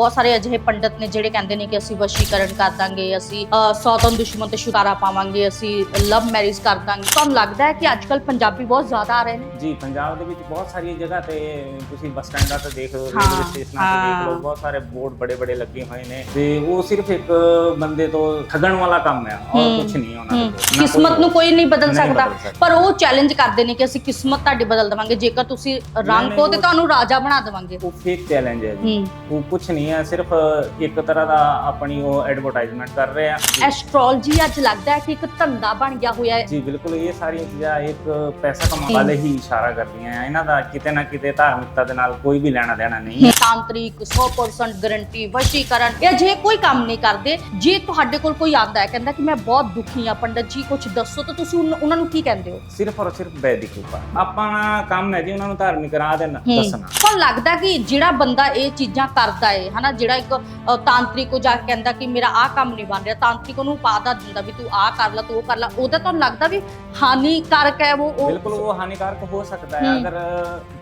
ਬਹੁਤ ਸਾਰੇ ਅਜਿਹੇ ਪੰਡਤ ਨੇ ਜਿਹੜੇ ਕਹਿੰਦੇ ਨੇ ਕਿ ਅਸੀਂ ਵਸ਼ੀਕਰਨ ਕਰ ਦਾਂਗੇ ਅਸੀਂ ਸੌਤਨ ਦੁਸ਼ਮਣ ਤੇ ਛੁਟਕਾਰਾ ਪਾਵਾਂਗੇ ਅਸੀਂ ਲਵ ਮੈਰਿਜ ਕਰ ਦਾਂਗੇ। ਤੁਹਾਨੂੰ ਲੱਗਦਾ ਹੈ ਕਿ ਅੱਜ ਕੱਲ ਪੰਜਾਬੀ ਬਹੁਤ ਜ਼ਿਆਦਾ ਆ ਰਹੇ ਨੇ? ਜੀ ਪੰਜਾਬ ਦੇ ਵਿੱਚ ਬਹੁਤ ਸਾਰੀਆਂ ਜਗ੍ਹਾ ਤੇ ਤੁਸੀਂ ਬੱਸ ਸਟੈਂਡਾਂ ਤੇ ਦੇਖ ਲਓ ਹਾਂ, ਰੇਲਵੇ ਸਟੇਸ਼ਨਾਂ ਤੇ ਦੇਖ ਲਓ ਹਾਂ। ਬਹੁਤ ਸਾਰੇ ਬੋਰਡ ਬੜੇ ਬੜੇ ਲੱਗੇ ਹੋਏ ਨੇ ਤੇ ਉਹ ਸਿਰਫ ਇੱਕ ਬੰਦੇ ਤੋਂ ਠੱਗਣ ਵਾਲਾ ਕੰਮ ਹੈ ਔਰ ਹੂੰ, ਕੁਝ ਨਹੀਂ ਉਹਨਾਂ ਦੇ ਕਿਸਮਤ ਨੂੰ ਕੋਈ ਨਹੀਂ ਬਦਲ ਸਕਦਾ। ਪਰ ਉਹ ਚੈਲੰਜ ਕਰਦੇ ਨੇ ਕਿ ਅਸੀਂ ਕਿਸਮਤ ਤੁਹਾਡੀ ਬਦਲ ਦੇਵਾਂਗੇ। ਜੇਕਰ ਤੁਸੀਂ ਰੰਗ ਕੋ ਤੇ ਤੁਹਾਨੂੰ ਰਾਜਾ ਬਣਾ ਦੇਵਾਂਗੇ। ਉਹ ਫੇਕ ਚੈਲੰਜ ਹੈ ਜੀ। ਹੂੰ। ਉਹ ਕੁਝ ਨਹੀਂ ਹੈ ਸਿਰਫ ਇੱਕ ਤਰ੍ਹਾਂ ਦਾ ਆਪਣੀ ਉਹ ਐਡਵਰਟਾਈਜ਼ਮੈਂਟ ਕਰ ਰਹੇ ਆ। ਐਸਟ੍ਰੋਲੋਜੀ ਅੱਜ ਲੱਗਦਾ ਹੈ ਕਿ ਇੱਕ ਧੰਦਾ ਬਣ ਗਿਆ ਹੋਇਆ ਹੈ। ਜੀ ਬਿਲਕੁਲ ਇਹ ਸਾਰੀਆਂ ਚੀਜ਼ਾਂ ਇੱਕ ਪੈਸਾ ਕਮਾਉਣ ਵਾਲੇ ਹੀ ਇਸ਼ਾਰਾ ਕਰਦੀਆਂ ਆ। ਇਹਨਾਂ ਦਾ ਕਿਤੇ ਨਾ ਕਿਤੇ ਧਾਰਮਿਕਤਾ ਦੇ ਨਾਲ ਕੋਈ ਵੀ ਲੈਣਾ ਦੇਣਾ ਨਹੀਂ ਹੈ। ਤਾਂਤਰਿਕ 100% ਗਾਰੰਟੀ ਵਸ਼ੀਕਰਨ। ਇਹ ਜੇ ਕੋਈ ਕੰਮ ਨਹੀਂ ਕਰਦੇ। ਜੇ ਤੁਹਾਡੇ ਕੋਲ ਕੋਈ ਆਂਦਾ ਹੈ ਕਹਿੰਦਾ ਕਿ ਮੈਂ ਬਹੁਤ ਦੁਖੀ ਆ ਪੰਡਤ ਜੀ ਕੁਝ ਦੱਸੋ ਤਾਂ ਤੁਸੀਂ ਉਨ- ਉਹਨਾਂ ਨੂੰ ਕੀ ਕਹਿੰਦੇ ਹੋ? ਸਿਰਫ ਔਰ ਸਿਰਫ ਵੈਦਿਕ ਉਪਾਅ ਆਪਣਾ ਕੰਮ ਹੈ ਜੀ ਉਹਨਾਂ ਨੂੰ ਧਾਰਮਿਕ ਰਾਹ ਦੇ ਨਾਲ ਹੂੰ। ਦੱਸਣਾ। ਤੁਹਾਨੂੰ ਲੱਗਦਾ ਕਿ ਜਿਹੜਾ ਬੰਦਾ ਇਹ ਚੀਜ਼ਾਂ ਕਰਦਾ ਏ ਹਨਾ ਜਿਹੜਾ ਇੱਕ ਅ, ਤਾਂਤਰਿਕ ਕੋ ਜਾ ਕੇ ਕਹਿੰਦਾ ਕਿ ਮੇਰਾ ਆਹ ਕੰਮ ਨਹੀਂ ਬਣ ਰਿਹਾ ਤਾਂਤਰਿਕ ਉਹਨੂੰ ਪਾਦਾ ਦਿੰਦਾ ਵੀ ਤੂੰ ਆਹ ਕਰ ਲੈ ਤੂੰ ਉਹ ਕਰ ਲੈ ਉਹਦਾ ਤੁਹਾਨੂੰ ਲੱਗਦਾ ਵੀ ਹਾਨੀਕਾਰਕ ਹੈ ਉਹ ਉਹ ਬਿਲਕੁਲ ਉਹ ਹਾਨੀਕਾਰਕ ਹੋ ਸਕਦਾ ਹੈ। ਹੂੰ। ਅਗਰ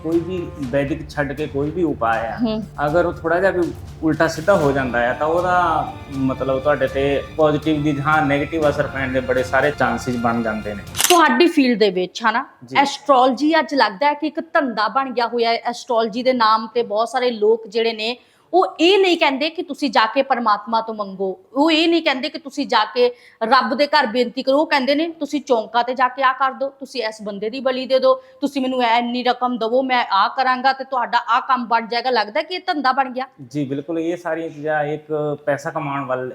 ਕੋਈ ਵੀ ਵੈਦਿਕ ਛੱਡ ਕੇ ਕੋਈ ਵੀ ਉਪਾਅ ਹੈ ਹੂੰ। ਅਗਰ ਉਹ ਥੋੜਾ ਜਿਹਾ ਵੀ ਉਲਟਾ ਸਿੱਧਾ ਹੋ ਜਾਂਦਾ ਹੈ ਤਾਂ ਉਹਦਾ ਮਤਲਬ ਤੁਹਾਡੇ ਤੇ ਪੋਜ਼ਿਟਿਵ ਦੀ ਥਾਂ 네ਗੇਟਿਵ ਅਸਰ ਪੈਣ ਦੇ ਬੜੇ ਸਾਰੇ ਚਾਂਸਸ ਬਣ ਜਾਂਦੇ ਨੇ। ਤੁਹਾਡੀ ਫੀਲਡ ਦੇ ਵਿੱਚ ਹਨਾ। ਐਸਟ੍ਰੋਲੋਜੀ ਅੱਜ ਲੱਗਦਾ ਹੈ ਕਿ ਇੱਕ ਧੰਦਾ ਬਣ ਗਿਆ ਹੋਇਆ ਹੈ। ਐਸਟ੍ਰੋਲੋਜੀ ਦੇ ਨਾਮ ਤੇ ਬਹੁਤ ਸਾਰੇ ਲੋਕ ਜਿਹੜੇ ਨੇ ਉਹ ਇਹ ਨਹੀਂ ਕਹਿੰਦੇ ਕਿ ਤੁਸੀਂ ਜਾ ਕੇ ਪਰਮਾਤਮਾ ਤੋਂ ਮੰਗੋ। ਉਹ ਇਹ ਨਹੀਂ ਕਹਿੰਦੇ ਕਿ ਤੁਸੀਂ ਜਾ ਕੇ ਰੱਬ ਦੇ ਘਰ ਬੇਨਤੀ ਕਰੋ। ਉਹ ਕਹਿੰਦੇ ਨੇ ਤੁਸੀਂ ਚੌਂਕਾ ਤੇ ਜਾ ਕੇ ਆ ਕਰ ਦਿਓ ਤੁਸੀਂ ਇਸ ਬੰਦੇ ਦੀ ਬਲੀ ਦੇ ਦਿਓ ਤੁਸੀਂ ਮੈਨੂੰ ਐ ਇੰਨੀ ਰਕਮ ਦਵੋ ਮੈਂ ਆ ਕਰਾਂਗਾ ਤੇ ਤੁਹਾਡਾ ਆ ਕੰਮ ਬਣ ਜਾਏਗਾ। ਲੱਗਦਾ ਕਿ ਇਹ ਧੰਦਾ ਬਣ ਗਿਆ? ਜੀ ਬਿਲਕੁਲ। ਇਹ ਸਾਰੀਆਂ ਚੀਜ਼ਾਂ ਇੱਕ ਪੈਸਾ ਕਮਾਉਣ ਵੱਲ।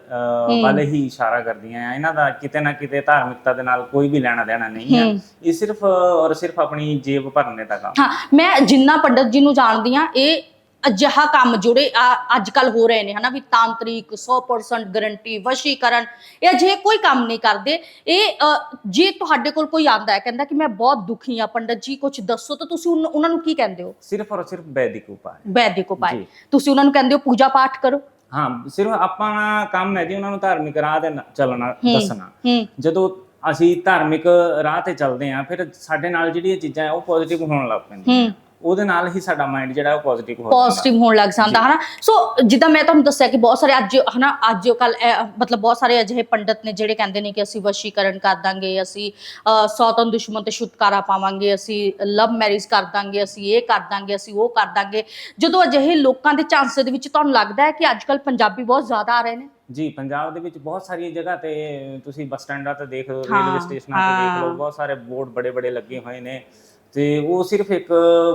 ਵੱਲ ਹੀ ਇਸ਼ਾਰਾ ਕਰਦੀਆਂ ਆ। ਇਹਨਾਂ ਦਾ ਕਿਤੇ ਨਾ ਕਿਤੇ ਧਾਰਮਿਕਤਾ ਦੇ ਨਾਲ ਕੋਈ ਵੀ ਲੈਣਾ ਦੇਣਾ ਨਹੀਂ ਹੈ ਹੂੰ। ਇਹ ਸਿਰਫ ਔਰ ਸਿਰਫ ਆਪਣੀ ਜੇਬ ਭਰਨੇ ਦਾ ਕੰਮ ਹਾਂ ਮੈਂ ਜਿੰਨਾ ਪੰਡਤ ਜੀ ਨੂੰ ਜਾਣਦੀ ਆ ਇਹ ਅਜਿਹਾ ਕੰਮ ਜਿਹੜੇ ਅੱਜ ਕੱਲ ਹੋ ਰਹੇ ਨੇ ਹਨਾ ਵੀ ਤਾਂਤਰਿਕ 100% ਗਾਰੰਟੀ ਵਸ਼ੀਕਰਨ ਇਹ ਅਜਿਹੇ ਕੋਈ ਕੰਮ ਨਹੀਂ ਕਰਦੇ। ਇਹ ਜੇ ਤੁਹਾਡੇ ਕੋਲ ਕੋਈ ਆਂਦਾ ਹੈ ਕਹਿੰਦਾ ਕਿ ਮੈਂ ਬਹੁਤ ਦੁਖੀ ਆ ਪੰਡਤ ਜੀ ਕੁਝ ਦੱਸੋ ਤਾਂ ਤੁਸੀਂ ਉਹਨਾਂ ਨੂੰ ਕੀ ਕਹਿੰਦੇ ਹੋ? ਸਿਰਫ ਔਰ ਸਿਰਫ ਵੈਦਿਕ ਉਪਾਅ ਹੈ। ਵੈਦਿਕ ਉਪਾਅ ਜੀ। ਤੁਸੀਂ ਉਹਨਾਂ ਨੂੰ ਕਹਿੰਦੇ ਹੋ ਪੂਜਾ ਪਾਠ ਕਰੋ। ਹਾਂ ਸਿਰਫ ਆਪਣਾ ਕੰਮ ਹੈ ਜੀ ਉਹਨਾਂ ਨੂੰ ਧਾਰਮਿਕ ਰਾਹ ਨਾਲ ਚੱਲਣਾ। ਦੱਸਣਾ। ਜਦੋਂ ਅਸੀਂ ਧਾਰਮਿਕ ਰਾਹ ਤੇ ਚੱਲਦੇ ਆਂ ਫਿਰ ਸਾਡੇ ਨਾਲ ਜਿਹੜੀਆਂ ਚੀਜ਼ਾਂ ਆ ਉਹ ਪੋਜ਼ਿਟਿਵ ਹੋਣ ਲੱਗ ਪੈਂਦੀਆਂ। ਹੂੰ। ਉਹਦੇ ਨਾਲ ਹੀ ਸਾਡਾ ਮਾਈਂਡ ਜਿਹੜਾ ਉਹ ਪੋਜ਼ਿਟਿਵ ਹੋ ਜਾਂਦਾ। ਪੋਜ਼ਿਟਿਵ ਹੋਣ ਲੱਗ ਜਾਂਦਾ ਹਨਾ? ਸੋ ਜਿੱਦਾਂ ਮੈਂ ਤੁਹਾਨੂੰ ਦੱਸਿਆ ਕਿ ਬਹੁਤ ਸਾਰੇ ਅੱਜ ਹਨਾ ਅੱਜ ਕੱਲ ਮਤਲਬ ਬਹੁਤ ਸਾਰੇ ਅਜਿਹੇ ਪੰਡਤ ਨੇ ਜਿਹੜੇ ਕਹਿੰਦੇ ਨੇ ਕਿ ਅਸੀਂ ਵਸ਼ੀਕਰਨ ਕਰ ਦਾਂਗੇ ਅਸੀਂ ਸੌਤਨ ਦੁਸ਼ਮਣ ਤੇ ਛੁਟਕਾਰਾ ਪਾਵਾਂਗੇ ਅਸੀਂ ਲਵ ਮੈਰਿਜ ਕਰ ਦਾਂਗੇ ਅਸੀਂ ਇਹ ਕਰ ਦਾਂਗੇ ਅਸੀਂ ਉਹ ਕਰ ਦਾਂਗੇ। ਜਦੋਂ ਅਜਿਹੇ ਲੋਕਾਂ ਦੇ ਚਾਂਸ ਦੇ ਵਿੱਚ ਤੁਹਾਨੂੰ ਲੱਗਦਾ ਹੈ ਕਿ ਅੱਜ ਕੱਲ ਪੰਜਾਬੀ ਬਹੁਤ ਜ਼ਿਆਦਾ ਆ ਰਹੇ ਨੇ? ਜੀ ਪੰਜਾਬ ਦੇ ਵਿੱਚ ਬਹੁਤ ਸਾਰੀਆਂ ਜਗ੍ਹਾ ਤੇ ਤੁਸੀਂ ਬੱਸ ਸਟੈਂਡਾਂ ਤੇ ਦੇਖ ਲਓ ਰੇਲਵੇ ਸਟੇਸ਼ਨਾਂ ਤੇ ਦੇਖ। ਲਓ ਬਹੁਤ ਸਾਰੇ ਬੋਰਡ ਬੜੇ ਬੜੇ ਲੱਗੇ ਹੋਏ ਨੇ। ਤੇ ਉਹ ਸਿਰਫ ਇੱਕ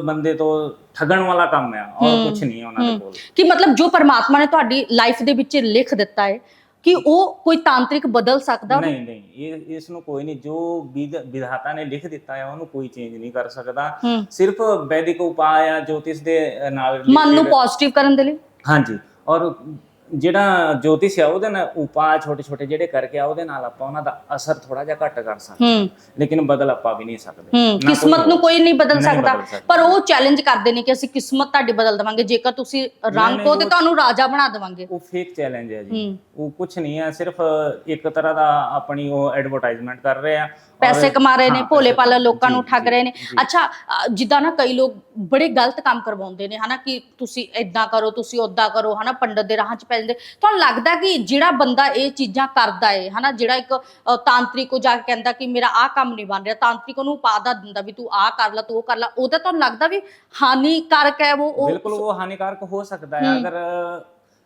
ਬੰਦੇ ਤੋਂ ਠੱਗਣ ਵਾਲਾ ਕੰਮ ਹੈ ਔਰ ਕੁਝ ਨਹੀਂ ਉਹਨਾਂ ਦੇ। ਕੋਲ ਕਿ ਮਤਲਬ ਜੋ ਪਰਮਾਤਮਾ ਨੇ ਤੁਹਾਡੀ ਲਾਈਫ ਦੇ ਵਿੱਚ ਲਿਖ ਦਿੱਤਾ ਹੈ ਕਿ ਉਹ ਕੋਈ ਤਾਂਤਰਿਕ ਬਦਲ ਸਕਦਾ? ਨਹੀਂ ਨਹੀਂ ਇਹ ਇਸ ਨੂੰ ਕੋਈ ਨਹੀਂ ਜੋ ਵਿਧ- ਵਿਧਾਤਾ ਨੇ ਲਿਖ ਦਿੱਤਾ ਹੈ ਉਹਨੂੰ ਕੋਈ ਚੇਂਜ ਨਹੀਂ ਕਰ ਸਕਦਾ ਸਿਰਫ ਵੈਦਿਕ ਉਪਾਅ ਆ ਜੋਤਿਸ਼ ਦੇ ਨਾਲ ਮਨ ਨੂੰ ਪੋਜ਼ਿਟਿਵ ਕਰਨ ਦੇ ਲਈ ਹਾਂਜੀ ਔਰ ਜਿਹੜਾ ਜੋਤਿਸ਼ ਆ ਉਹਦੇ ਨਾਲ ਉਪਾਅ ਛੋਟੇ ਛੋਟੇ ਜਿਹੜੇ ਕਰਕੇ ਆ ਉਹਦੇ ਨਾਲ ਆਪਾਂ ਉਹਨਾਂ ਦਾ ਅਸਰ ਥੋੜਾ ਜਿਹਾ ਘੱਟ ਕਰ ਸਕਦੇ ਹੂੰ। ਲੇਕਿਨ ਬਦਲ ਆਪਾਂ ਵੀ ਨਹੀਂ ਸਕਦੇ। ਹੂੰ ਕਿਸਮਤ ਨੂੰ ਕੋਈ ਨਹੀਂ ਬਦਲ ਸਕਦਾ। ਪਰ ਉਹ ਚੈਲੰਜ ਕਰਦੇ ਨੇ ਕਿ ਅਸੀਂ ਕਿਸਮਤ ਤੁਹਾਡੀ ਬਦਲ ਦੇਵਾਂਗੇ। ਜੇਕਰ ਤੁਸੀਂ ਰੰਗ ਕੋ ਤੇ ਤੁਹਾਨੂੰ ਰਾਜਾ ਬਣਾ ਦੇਵਾਂਗੇ। ਉਹ ਫੇਕ ਚੈਲੰਜ ਹੈ ਜੀ। ਉਹ ਕੁਝ ਨਹੀਂ ਹੈ ਸਿਰਫ ਇੱਕ ਤਰ੍ਹਾਂ ਦਾ ਆਪਣੀ ਉਹ ਐਡਵਰਟਾਈਜ਼ਮੈਂਟ ਕਰ ਰਹੇ ਆ। ਪੈਸੇ ਕਮਾ ਰਹੇ ਨੇ ਭੋਲੇ ਭਾਲੇ ਲੋਕਾਂ ਨੂੰ ਠੱਗ ਰਹੇ ਨੇ। ਅੱਛਾ ਅ, ਜਿੱਦਾਂ ਨਾ ਕਈ ਲੋਕ ਬੜੇ ਗਲਤ ਕੰਮ ਕਰਵਾਉਂਦੇ ਨੇ ਹਨਾ ਕਿ ਤੁਸੀਂ ਇਦਾਂ ਕਰੋ ਤੁਸੀਂ ਉਦਾਂ ਕਰੋ ਹਨਾ ਪੰਡਤ ਦੇ ਰਾਹ 'ਚ ਪੈ ਜਾਂਦੇ ਤੁਹਾਨੂੰ ਲੱਗਦਾ ਕਿ ਜਿਹੜਾ ਬੰਦਾ ਇਹ ਚੀਜ਼ਾਂ ਕਰਦਾ ਏ ਹਨਾ ਜਿਹੜਾ ਇੱਕ ਅ, ਤਾਂਤਰਿਕ ਕੋ ਜਾ ਕੇ ਕਹਿੰਦਾ ਕਿ ਮੇਰਾ ਆਹ ਕੰਮ ਨਹੀਂ ਬਣ ਰਿਹਾ ਤਾਂਤਰਿਕ ਉਹਨੂੰ ਪਾਦਾ ਦਿੰਦਾ ਵੀ ਤੂੰ ਆਹ ਕਰ ਲੈ ਤੂੰ ਉਹ ਕਰ ਲੈ ਉਹਦਾ ਤੁਹਾਨੂੰ ਲੱਗਦਾ ਵੀ ਹਾਨੀਕਾਰਕ ਹੈ ਉਹ ਉਹ ਬਿਲਕੁਲ ਉਹ ਹਾਨੀਕਾਰਕ ਹੋ ਸਕਦਾ ਹੈ ਹੂੰ। ਅਗਰ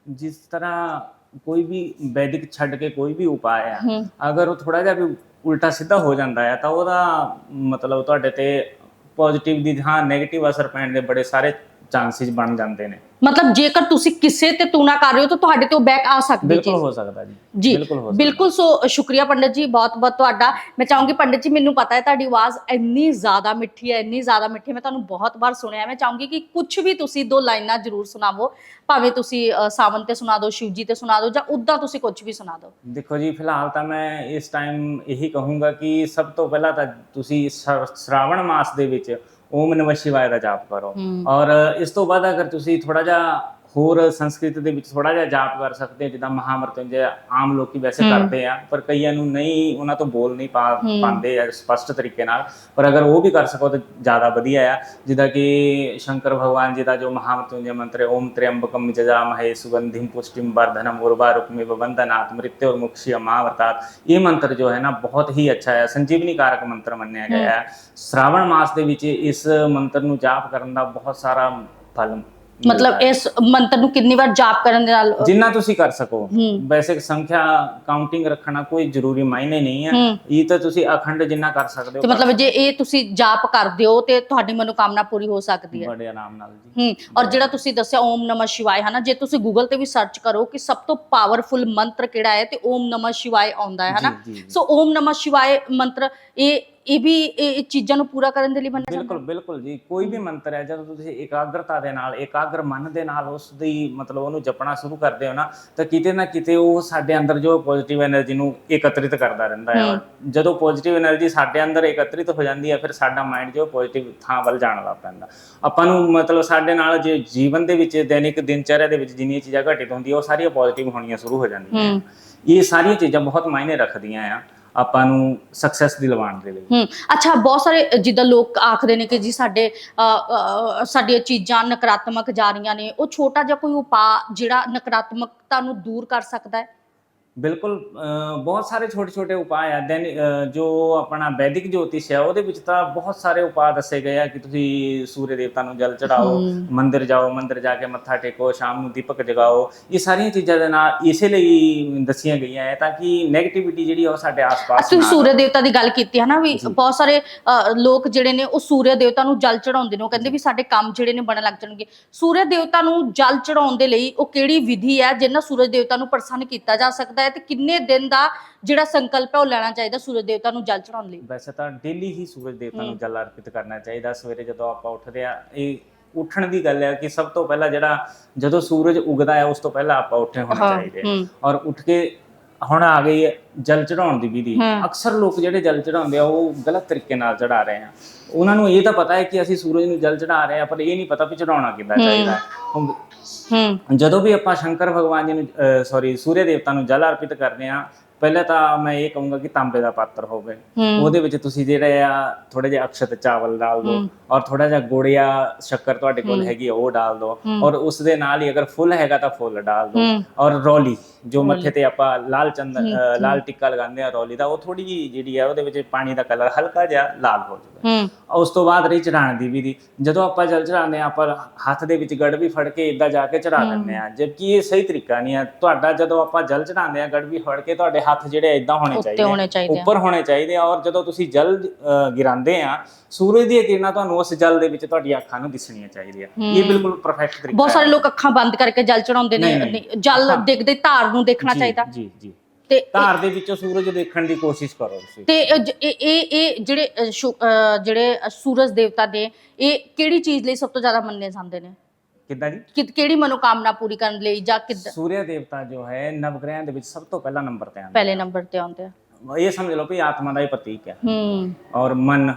ਜਿਸ ਤਰ੍ਹਾਂ ਕੋਈ ਵੀ ਵੈਦਿਕ ਛੱਡ ਕੇ ਕੋਈ ਵੀ ਉਪਾਅ ਹੈ ਹੂੰ ਅਗਰ ਉਹ ਥੋੜਾ ਜਿਹਾ ਵੀ ਉਲਟਾ ਸਿੱਧਾ ਹੋ ਜਾਂਦਾ ਹੈ ਤਾਂ ਉਹਦਾ ਮਤਲਬ ਤੁਹਾਡੇ ਤੇ ਪੋਜ਼ਿਟਿਵ ਦੀ ਥਾਂ 네ਗੇਟਿਵ ਅਸਰ ਪੈਣ ਦੇ ਬੜੇ ਸਾਰੇ ਚਾਂਸਸ ਬਣ ਜਾਂਦੇ ਨੇ। ਮਤਲਬ ਜੇਕਰ ਤੁਸੀਂ ਕਿਸੇ ਤੇ ਤੂਣਾ ਕਰ ਰਹੇ ਹੋ ਤਾਂ ਤੁਹਾਡੇ ਤੇ ਉਹ ਬੈਕ ਆ ਸਕਦੀ ਬਿਲਕੁਲ ਹੋ ਸਕਦਾ ਜੀ। ਜੀ ਬਿਲਕੁਲ ਹੋ ਸਕਦਾ। ਬਿਲਕੁਲ। ਸੋ ਸ਼ੁਕਰੀਆ ਪੰਡਤ ਜੀ ਬਹੁਤ ਬਹੁਤ ਤੁਹਾਡਾ। ਮੈਂ ਚਾਹੂੰਗੀ ਪੰਡਤ ਜੀ ਮੈਨੂੰ ਪਤਾ ਹੈ ਤੁਹਾਡੀ ਆਵਾਜ਼ ਇੰਨੀ ਜ਼ਿਆਦਾ ਮਿੱਠੀ ਹੈ ਇੰਨੀ ਜ਼ਿਆਦਾ ਮਿੱਠੀ ਹੈ, ਮੈਂ ਤੁਹਾਨੂੰ ਬਹੁਤ ਵਾਰ ਸੁਣਿਆ। ਮੈਂ ਚਾਹੂੰਗੀ ਕਿ ਕੁਝ ਵੀ ਤੁਸੀਂ ਦੋ ਲਾਈਨਾਂ ਜ਼ਰੂਰ ਸੁਣਾਵੋ। ਭਾਵੇਂ ਤੁਸੀਂ ਅ, ਸਾਵਨ ਤੇ ਸੁਣਾ ਦਿਓ ਸ਼ਿਵਜੀ ਤੇ ਸੁਣਾ ਦਿਓ ਜਾਂ ਉਦਾਂ ਤੁਸੀਂ ਕੁਝ ਵੀ ਸੁਣਾ ਦਿਓ। ਦੇਖੋ ਜੀ ਫਿਲਹਾਲ ਤਾਂ ਮੈਂ ਇਸ ਟਾਈਮ ਇਹੀ ਕਹੂੰਗਾ ਕਿ ਸਭ ਤੋਂ ਪਹਿਲਾਂ ਤਾਂ ਤੁਸੀਂ ਸ਼ਰਾਵਣ ਮਾਸ ਦੇ ਵਿੱਚ ਓਮ ਨਮः ਦਾ ਜਾਪ ਕਰੋ। ਔਰ ਇਸ ਤੋਂ ਬਾਅਦ ਅਗਰ ਤੁਸੀਂ ਥੋੜਾ ਜਿਹਾ ਹੋਰ ਸੰਸਕ੍ਰਿਤ ਦੇ ਵਿੱਚ ਥੋੜਾ ਜਿਹਾ ਜਾਪ ਕਰ ਸਕਦੇ ਆ ਜਿੱਦਾਂ ਮਹਾਮਰਤੰਜੇ ਆਮ ਲੋਕੀ ਵੈਸੇ ਕਰਦੇ ਆ ਪਰ ਕਈਆਂ ਨੂੰ ਨਹੀਂ ਉਹਨਾਂ ਤੋਂ ਬੋਲ ਨਹੀਂ ਪਾ ਪਾਉਂਦੇ ਆ ਸਪਸ਼ਟ ਤਰੀਕੇ ਨਾਲ। ਪਰ ਅਗਰ ਉਹ ਵੀ ਕਰ ਸਕੋ ਤਾਂ ਜ਼ਿਆਦਾ ਵਧੀਆ ਆ। ਜਿੱਦਾਂ ਕਿ ਸ਼ੰਕਰ ਭਗਵਾਨ ਜੀ ਦਾ ਜੋ ਮਹਾਮਰਤੰਜੇ ਮੰਤਰ ਓਮ ਤ੍ਰਿੰਬਕਮ ਜਜਾ ਮਹੇ ਸੁਗੰਧਿਮ ਪੁਸ਼ਟਿਮ ਵਰਧਨਮ ਉਰਵਾਰੁਕਮਿ ਵਵੰਦਨਾਤ ਮ੍ਰਿਤਯੁਰ ਮੁਕਸ਼ਿ ਅਮਾਵਰਤਾਤ। ਇਹ ਮੰਤਰ ਜੋ ਹੈ ਨਾ ਬਹੁਤ ਹੀ ਅੱਛਾ ਹੈ ਸੰਜੀਵਨੀ ਕਾਰਕ ਮੰਤਰ ਮੰਨਿਆ ਗਿਆ ਹੈ। ਸ਼ਰਾਵਣ ਮਾਸ ਦੇ ਵਿੱਚ ਇਸ ਮੰਤਰ ਨੂੰ ਜਾਪ ਕਰਨ ਦਾ ਬਹੁਤ ਸਾਰਾ ਫਲ ਮਤਲਬ। ਇਸ ਮੰਤਰ ਨੂੰ ਕਿੰਨੀ ਵਾਰ ਜਾਪ ਕਰਨ ਦੇ ਨਾਲ ਜਿੰਨਾ ਤੁਸੀਂ ਕਰ ਸਕੋ। ਵੈਸੇ ਸੰਖਿਆ ਕਾਊਂਟਿੰਗ ਰੱਖਣਾ ਕੋਈ ਜ਼ਰੂਰੀ ਮਾਇਨੇ ਨਹੀਂ ਹੈ। ਇਹ ਤਾਂ ਤੁਸੀਂ ਅਖੰਡ ਜਿੰਨਾ ਕਰ ਸਕਦੇ ਤੇ ਹੋ ਮਤਲਬ ਜੇ ਇਹ ਤੁਸੀਂ ਜਾਪ ਕਰਦੇ ਹੋ ਤੇ ਤੁਹਾਡੀ ਮਨੋਕਾਮਨਾ ਪੂਰੀ ਹੋ ਸਕਦੀ ਹੈ। ਬੜੇ ਆਰਾਮ ਨਾਲ ਜੀ। ਹੂੰ ਔਰ ਜਿਹੜਾ ਤੁਸੀਂ ਦੱਸਿਆ ਓਮ ਨਮः ਸ਼ਿਵਾਏ ਹਨਾ ਜੇ ਤੁਸੀਂ ਗੂਗਲ ਤੇ ਵੀ ਸਰਚ ਕਰੋ ਕਿ ਸਭ ਤੋਂ ਪਾਵਰਫੁਲ ਮੰਤਰ ਕਿਹੜਾ ਹੈ ਤੇ ਓਮ ਨਮः ਸ਼ਿਵਾਏ ਆਉਂਦਾ ਹੈ ਹਨਾ। ਜੀ। ਸੋ ਓਮ ਨਮः ਸ਼ਿਵਾਏ ਮੰਤਰ ਇਹ ਇਹ ਵੀ ਇਹ ਚੀਜ਼ਾਂ ਨੂੰ ਪੂਰਾ ਕਰਨ ਦੇ ਲਈ ਬੰਨਣਾ ਬਿਲਕੁਲ ਬਿਲਕੁਲ ਜੀ। ਕੋਈ ਵੀ ਮੰਤਰ ਹੈ ਜਦੋਂ ਤੁਸੀਂ ਇਕਾਗਰਤਾ ਦੇ ਨਾਲ ਇਕਾਗਰ ਮਨ ਦੇ ਨਾਲ ਉਸ ਦੀ ਮਤਲਬ ਉਹਨੂੰ ਜਪਣਾ ਸ਼ੁਰੂ ਕਰਦੇ ਹੋ ਨਾ ਤਾਂ ਕਿਤੇ ਨਾ ਕਿਤੇ ਉਹ ਸਾਡੇ ਅੰਦਰ ਜੋ ਪੋਜ਼ਿਟਿਵ એનર્ਜੀ ਨੂੰ ਇਕੱਤਰਿਤ ਕਰਦਾ ਰਹਿੰਦਾ ਹੈ। ਜਦੋਂ ਪੋਜ਼ਿਟਿਵ એનર્ਜੀ ਸਾਡੇ ਅੰਦਰ ਇਕੱਤਰਿਤ ਹੋ ਜਾਂਦੀ ਹੈ ਫਿਰ ਸਾਡਾ ਮਾਈਂਡ ਜੋ ਪੋਜ਼ਿਟਿਵ ਥਾਂ ਵੱਲ ਜਾਣ ਲੱਗ ਪੈਂਦਾ। ਆਪਾਂ ਨੂੰ ਮਤਲਬ ਸਾਡੇ ਨਾਲ ਜੇ ਜੀਵਨ ਦੇ ਵਿੱਚ ਦੈਨਿਕ ਦਿਨਚਰਿਆ ਦੇ ਵਿੱਚ ਜਿੰਨੀਆਂ ਚੀਜ਼ਾਂ ਘਟਿਤ ਹੁੰਦੀਆਂ ਉਹ ਸਾਰੀਆਂ ਪੋਜ਼ਿਟਿਵ ਹੋਣੀਆਂ ਸ਼ੁਰੂ ਹੋ ਜਾਂਦੀਆਂ ਇਹ ਸਾਰੀਆਂ ਚੀਜ਼ਾਂ ਬਹੁਤ ਮਾਇਨੇ ਰੱਖਦੀਆਂ ਆ। ਆਪਾਂ ਨੂੰ ਸਕਸੈਸ ਦਿਲਵਾਉਣ ਦੇ ਲਈ। ਹੂੰ ਅੱਛਾ ਬਹੁਤ ਸਾਰੇ ਜਿੱਦਾਂ ਲੋਕ ਆਖਦੇ ਨੇ ਕਿ ਜੀ ਸਾਡੇ ਅ, ਅ, ਸਾਡੀਆਂ ਚੀਜ਼ਾਂ ਨਕਾਰਾਤਮਕ ਜਾ ਰਹੀਆਂ ਨੇ ਉਹ ਛੋਟਾ ਜਿਹਾ ਕੋਈ ਉਪਾਅ ਜਿਹੜਾ ਨਕਾਰਾਤਮਕਤਾ ਨੂੰ ਦੂਰ ਕਰ ਸਕਦਾ ਹੈ? ਬਿਲਕੁਲ ਬਹੁਤ ਸਾਰੇ ਛੋਟੇ ਛੋਟੇ ਉਪਾਅ ਆ। ਦੈਨ ਜੋ ਆਪਣਾ ਵੈਦਿਕ ਜੋਤਿਸ਼ ਹੈ ਉਹਦੇ ਵਿੱਚ ਤਾਂ ਬਹੁਤ ਸਾਰੇ ਉਪਾਅ ਦੱਸੇ ਗਏ ਆ ਕਿ ਤੁਸੀਂ ਸੂਰਜ ਦੇਵਤਾ ਨੂੰ ਜਲ ਚੜਾਓ। ਮੰਦਿਰ ਜਾਓ ਮੰਦਿਰ ਜਾ ਕੇ ਮੱਥਾ ਟੇਕੋ ਸ਼ਾਮ ਨੂੰ ਦੀਪਕ ਜਗਾਓ। ਇਹ ਸਾਰੀਆਂ ਚੀਜ਼ਾਂ ਦੇ ਨਾਲ ਇਸੇ ਲਈ ਦੱਸੀਆਂ ਗਈਆਂ ਹੈ ਤਾਂ ਕਿ 네ਗੇਟਿਵਿਟੀ ਜਿਹੜੀ ਆ ਉਹ ਸਾਡੇ ਆਸ-ਪਾਸ ਤੁਸੀਂ ਸੂਰਜ ਦੇਵਤਾ ਦੀ ਗੱਲ ਕੀਤੀ ਹੈ ਨਾ ਵੀ ਬਹੁਤ ਸਾਰੇ ਲੋਕ ਜਿਹੜੇ ਨੇ ਉਹ ਸੂਰਜ ਦੇਵਤਾ ਨੂੰ ਜਲ ਚੜਾਉਂਦੇ ਨੇ। ਉਹ ਕਹਿੰਦੇ ਵੀ ਸਾਡੇ ਕੰਮ ਜਿਹੜੇ ਨੇ ਬਣਨ ਲੱਗ ਜਾਣਗੇ। ਸੂਰਜ ਦੇਵਤਾ ਨੂੰ ਜਲ ਚੜਾਉਣ ਦੇ ਲਈ ਉਹ ਕਿਹੜੀ ਵਿਧੀ ਹੈ ਜਿਸ ਨਾਲ ਸੂਰਜ ਦੇਵਤਾ ਨੂੰ ਪ੍ਰਸੰਨ ਕੀਤਾ ਜਾ ਸਕਦਾ ਹੈ ਤੇ ਕਿੰਨੇ ਦਿਨ ਦਾ ਜਿਹੜਾ ਸੰਕਲਪ ਹੈ ਉਹ ਲੈਣਾ ਚਾਹੀਦਾ ਸੂਰਜ ਦੇਵਤਾ ਨੂੰ ਜਲ ਚੜਾਉਣ ਲਈ? ਵੈਸੇ ਤਾਂ ਡੇਲੀ ਹੀ ਸੂਰਜ ਦੇਵਤਾ ਨੂੰ ਜਲ ਅਰਪਿਤ ਕਰਨਾ ਚਾਹੀਦਾ ਸਵੇਰੇ ਜਦੋਂ ਆਪਾਂ ਉੱਠਦੇ ਆ ਇਹ ਉੱਠਣ ਦੀ ਗੱਲ ਹੈ ਕਿ ਸਭ ਤੋਂ ਪਹਿਲਾਂ ਜਿਹੜਾ ਜਦੋਂ ਸੂਰਜ ਉਗਦਾ ਹੈ ਉਸ ਤੋਂ ਪਹਿਲਾਂ ਆਪਾਂ ਉੱਠੇ ਹੋਣੇ ਚਾਹੀਦੇ। ਔਰ ਉੱਠ ਕੇ ਹੁਣ ਆ ਗਈ ਹੈ ਜਲ ਚੜਾਉਣ ਦੀ ਵਿਧੀ। ਅਕਸਰ ਲੋਕ ਜਿਹੜੇ ਜਲ ਚੜਾਉਂਦੇ ਆ ਉਹ ਗਲਤ ਤਰੀਕੇ ਨਾਲ ਚੜਾ ਰਹੇ ਆ। ਉਹਨਾਂ ਨੂੰ ਇਹ ਤਾਂ ਪਤਾ ਹੈ ਕਿ ਅਸੀਂ ਸੂਰਜ ਨੂੰ ਜਲ ਚੜਾ ਰਹੇ ਆ ਪਰ ਇਹ ਨਹੀਂ ਪਤਾ ਵੀ ਚੜਾਉਣਾ ਕਿੱਦਾਂ ਚਾਹੀਦਾ। ਹੂੰ। ਜਦੋਂ ਵੀ ਆਪਾਂ ਸ਼ੰਕਰ ਭਗਵਾਨ ਜੀ ਨੂੰ ਸੌਰੀ ਸੂਰਯ ਦੇਵਤਾ ਨੂੰ ਜਲ ਅਰਪਿਤ ਕਰਦੇ ਆ ਪਹਿਲਾਂ ਤਾਂ ਮੈਂ ਇਹ ਕਹੂੰਗਾ ਕਿ ਤਾਂਬੇ ਦਾ ਪਾਤਰ ਹੋਵੇ। ਉਹਦੇ ਵਿੱਚ ਤੁਸੀਂ ਜਿਹੜੇ ਆ ਥੋੜੇ ਜਿਹਾ ਅਕਸ਼ਤ ਚਾਵਲ ਡਾਲ ਦਿਓ। ਔਰ ਥੋੜਾ ਜਿਹਾ ਗੁੜ ਜਾਂ ਸ਼ੱਕਰ ਤੁਹਾਡੇ ਕੋਲ ਹੈਗੀ ਉਹ ਡਾਲ ਦਿਓ। ਔਰ ਉਸ ਦੇ ਨਾਲ ਹੀ ਅਗਰ ਫੁੱਲ ਹੈਗਾ ਤਾਂ ਫੁੱਲ ਡਾਲ ਦਿਓ। ਔਰ ਰੌਲੀ ਜੋ ਮੱਥੇ ਤੇ ਆਪਾਂ ਲਾਲ ਚੰਦਨ ਲਾਲ ਟਿੱਕਾ ਲਗਾਉਂਦੇ ਆ ਰੌਲੀ ਦਾ ਉਹ ਥੋੜੀ ਜਿਹੀ ਜਿਹੜੀ ਆ ਉਹਦੇ ਵਿੱਚ ਪਾਣੀ ਦਾ ਕਲਰ ਹਲਕਾ ਜਿਹਾ ਲਾਲ ਹੋ ਜਾਵੇ। ਉਸ ਤੋਂ ਬਾਅਦ ਰਹੀ ਚੜਾਉਣ ਦੀ ਵਿਧੀ। ਜਦੋਂ ਆਪਾਂ ਜਲ ਚੜਾਉਂਦੇ ਆ ਆਪਾਂ ਹੱਥ ਦੇ ਵਿੱਚ ਗੜ ਵੀ ਫੜ ਕੇ ਇਦਾਂ ਜਾ ਕੇ ਚੜਾ ਦਿੰਦੇ ਆ ਜਦਕਿ ਇਹ ਸਹੀ ਤਰੀਕਾ ਨਹੀਂ ਆ ਤੁਹਾਡਾ ਜਦੋਂ ਆਪਾਂ ਜਲ ਚੜਾਉਂਦੇ ਆ ਗੜ ਵੀ ਫੜ ਕੇ ਤੁਹਾਡੇ ਹੱਥ ਜਿਹੜੇ ਇਦਾਂ ਹੋਣੇ ਉੱਤੇ ਚਾਹੀਦੇ ਹੋਣੇ ਚਾਹੀਦੇ ਆ। ਉੱਪਰ ਹੋਣੇ ਚਾਹੀਦੇ ਆ ਔਰ ਜਦੋਂ ਤੁਸੀਂ ਜਲ ਅ, ਗਿਰਾਉਂਦੇ ਆ ਸੂਰਜ ਦੀਆਂ ਕਿਰਨਾਂ ਤੁਹਾਨੂੰ ਉਸ ਜਲ ਦੇ ਵਿੱਚ ਤੁਹਾਡੀਆਂ ਅੱਖਾਂ ਨੂੰ ਦਿਸਣੀਆਂ ਚਾਹੀਦੀਆਂ। ਇਹ ਬਿਲਕੁਲ ਪਰਫੈਕਟ ਤਰੀਕਾ ਬਹੁਤ ਸਾਰੇ। ਲੋਕ ਅੱਖਾਂ ਬੰਦ ਕਰਕੇ ਜਲ ਚੜਾਉਂਦੇ ਨੇ ਨਹੀਂ, ਨਹੀਂ। ਨਹੀਂ, ਜਲ ਦੇਖਦੇ ਧਾਰ ਨੂੰ ਦੇਖਣਾ ਜੀ, ਚਾਹੀਦਾ। ਜੀ ਜੀ। ਤੇ ਧਾਰ ਦੇ ਵਿੱਚੋਂ ਸੂਰਜ ਦੇਖਣ ਦੀ ਕੋਸ਼ਿਸ਼ ਕਰੋ ਤੁਸੀਂ। ਤੇ ਇਹ ਜ- ਇਹ ਇਹ ਇਹ ਜਿਹੜੇ ਅ, ਸ਼ੁ- ਅ, ਜਿਹੜੇ ਅ, ਸੂਰਜ ਦੇਵਤਾ ਨੇ ਇਹ ਕਿਹੜੀ ਚੀਜ਼ ਲਈ ਸਭ ਤੋਂ ਜ਼ਿਆਦਾ ਮੰਨੇ ਜਾਂਦੇ ਨੇ? ਕਿੱਦਾਂ ਜੀ? ਕਿ ਕਿਹੜੀ ਮਨੋਕਾਮਨਾ ਪੂਰੀ ਕਰਨ ਲਈ ਜਾਂ ਕਿੱਦਾਂ? ਸੂਰਜ ਦੇਵਤਾ ਜੋ ਹੈ ਨਵਗ੍ਰਹਿਆਂ ਦੇ ਵਿੱਚ ਸਭ ਤੋਂ ਪਹਿਲਾ ਨੰਬਰ ਤੇ ਆਉਂਦਾ ਪਹਿਲੇ ਨੰਬਰ ਤੇ ਆਉਂਦੇ ਆ। ਇਹ ਸਮਝ ਲਓ ਵੀ ਆਤਮਾ ਦਾ ਹੀ ਪ੍ਰਤੀਕ ਹੈ। ਹੂੰ। ਔਰ ਮਨ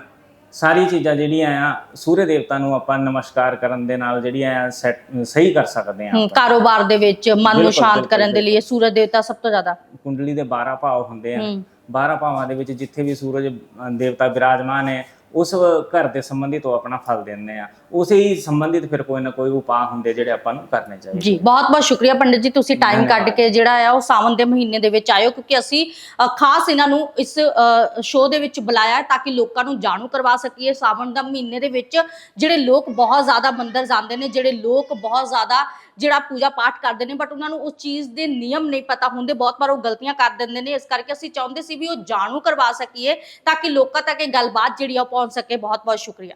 ਸਾਰੀ ਚੀਜ਼ਾਂ ਜਿਹੜੀਆਂ ਆ ਸੂਰਜ ਦੇਵਤਾ ਨੂੰ ਆਪਾਂ ਨਮਸਕਾਰ ਕਰਨ ਦੇ ਨਾਲ ਜਿਹੜੀਆਂ ਆ ਸਹੀ ਕਰ ਸਕਦੇ ਆ ਹੂੰ ਕਾਰੋਬਾਰ ਦੇ ਵਿੱਚ ਮਨ ਨੂੰ ਬਿਲਕੁਲ, ਸ਼ਾਂਤ ਬਿਲਕੁਲ, ਕਰਨ ਦੇ ਲਈ ਸੂਰਜ ਦੇਵਤਾ ਸਭ ਤੋਂ ਜ਼ਿਆਦਾ। ਕੁੰਡਲੀ ਦੇ 12 ਭਾਵ ਹੁੰਦੇ ਆ। ਹੂੰ। 12 ਭਾਵਾਂ ਦੇ ਵਿੱਚ ਜਿੱਥੇ ਵੀ ਸੂਰਜ ਅ, ਦੇਵਤਾ ਵਿਰਾਜਮਾਨ ਹੈ ਉਸ ਘਰ ਦੇ ਸੰਬੰਧਿਤ ਉਹ ਆਪਣਾ ਫਲ ਦਿੰਦੇ ਆ। ਉਸੇ ਹੀ ਸੰਬੰਧਿਤ ਫਿਰ ਕੋਈ ਨਾ ਕੋਈ ਉਪਾਅ ਹੁੰਦੇ ਜਿਹੜੇ ਆਪਾਂ ਨੂੰ ਕਰਨੇ ਚਾਹੀਦੇ। ਜੀ ਬਹੁਤ ਬਹੁਤ ਸ਼ੁਕਰੀਆ ਪੰਡਿਤ ਜੀ ਤੁਸੀਂ ਟਾਈਮ ਕੱਢ ਕੇ ਜਿਹੜਾ ਆ ਉਹ ਸਾਵਨ ਦੇ ਮਹੀਨੇ ਦੇ ਵਿੱਚ ਆਇਓ ਕਿਉਂਕਿ ਅਸੀਂ ਅ, ਖਾਸ ਇਹਨਾਂ ਨੂੰ ਇਸ ਸ਼ੋਅ ਦੇ ਵਿੱਚ ਬੁਲਾਇਆ ਹੈ ਤਾਂ ਕਿ ਲੋਕਾਂ ਨੂੰ ਜਾਣੂ ਕਰਵਾ ਸਕੀਏ। ਸਾਵਨ ਦਾ ਮਹੀਨੇ ਦੇ ਵਿੱਚ ਜਿਹੜੇ ਲੋਕ ਬਹੁਤ ਜ਼ਿਆਦਾ ਮੰਦਰ ਜਾਂਦੇ ਨੇ ਜਿਹੜੇ ਲੋਕ ਬਹੁਤ ਜ਼ਿਆਦਾ ਜਿਹੜਾ ਪੂਜਾ ਪਾਠ ਕਰਦੇ ਨੇ ਬਟ ਉਹਨਾਂ ਨੂੰ ਉਸ ਚੀਜ਼ ਦੇ ਨਿਯਮ ਨਹੀਂ ਪਤਾ ਹੁੰਦੇ। ਬਹੁਤ ਵਾਰ ਉਹ ਗਲਤੀਆਂ ਕਰ ਦਿੰਦੇ ਨੇ। ਇਸ ਕਰਕੇ ਅਸੀਂ ਚਾਹੁੰਦੇ ਸੀ ਵੀ ਉਹ ਜਾਣੂ ਕਰਵਾ ਸਕੀਏ ਤਾਂ ਕਿ ਲੋਕਾਂ ਤੱਕ ਇਹ ਗੱਲਬਾਤ ਜਿਹੜੀ ਆ ਉਹ ਪਹੁੰਚ ਸਕੇ। ਬਹੁਤ ਬਹੁਤ ਸ਼ੁਕਰੀਆ।